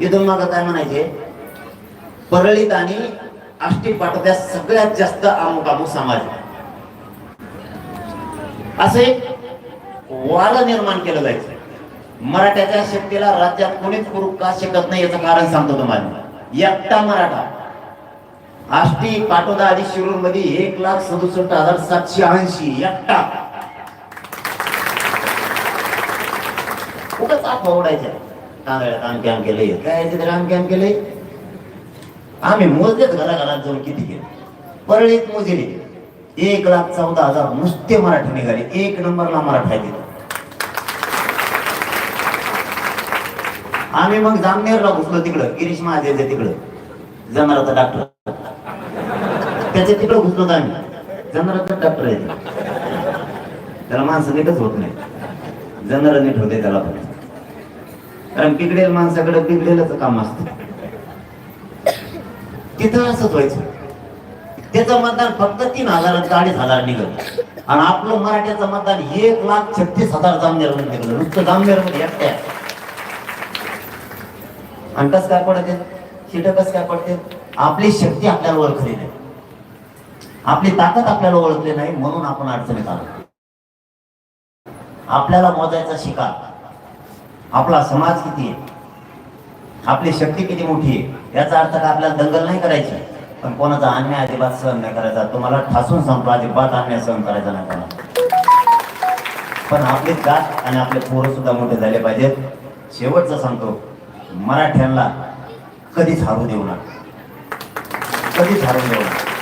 इथून काय म्हणायचे. परळीत आणि आष्टी पाटोद्यात सगळ्यात जास्त अमुक अमुक समाज असे वाद निर्माण केलं जायचं. मराठ्याच्या शक्तीला राज्यात कोणीच करू का शकत नाही याचं कारण सांगतो तुम्हाला. एकटा मराठा. आष्टी पाटोदा आणि शिरूरमध्ये एक लाख सदुसष्ट हजार सातशे ऐंशी एकटा. कुठंच आत ओढायच्या तांदळ्यात आम केलंय केले काय तिथे आम केलंय आम्ही मोजलेच घराघरात जाऊन किती केले? परळीत मोजले एक लाख चौदा हजार नुसते मराठी निघाले. एक नंबरला मराठा आहे तिथं. आम्ही मग जामनेरला घुसलो तिकडं. गिरीश महादेवच्या तिकडं. जनराचा डॉक्टर त्याच्या तिकडं घुसलो होतो आम्ही. जनराचा डॉक्टर आहे. त्याला माणसं नीटच होत नाही. जनर नीट होते त्याला पण. कारण बिघडेल माणसाकडे बिघडेलच काम असतं. तिथं असंच व्हायचं. त्याचं मतदान फक्त तीन हजार अडीच हजार निघत आणि आपलं मराठ्याचं मतदान एक लाख छत्तीस हजार जामनेरमध्ये निघलं. नुसतं जामनेरमध्ये एकट्या. आणि कस काय पडते? शिट कस काय पडते? आपली शक्ती आपल्याला ओळखली नाही. आपली ताकद आपल्याला ओळखली नाही म्हणून आपण अडचणीत आलो. आपल्याला मोजायचा शिकार. आपला समाज किती आहे? आपली शक्ती किती मोठी आहे? याचा अर्थ काय? आपल्याला दंगल नाही करायची. पण कोणाचा अन्याय अजिबात सहन नाही करायचा. तुम्हाला ठासून सांगतो अजिबात अन्याय सहन करायचा नाही कोणाला. पण आपली जात आणि आपले पोरं सुद्धा मोठे झाले पाहिजेत. शेवटचं सांगतो मराठ्यांना कधीच हारू देऊ नका. कधीच हारू देऊ नका.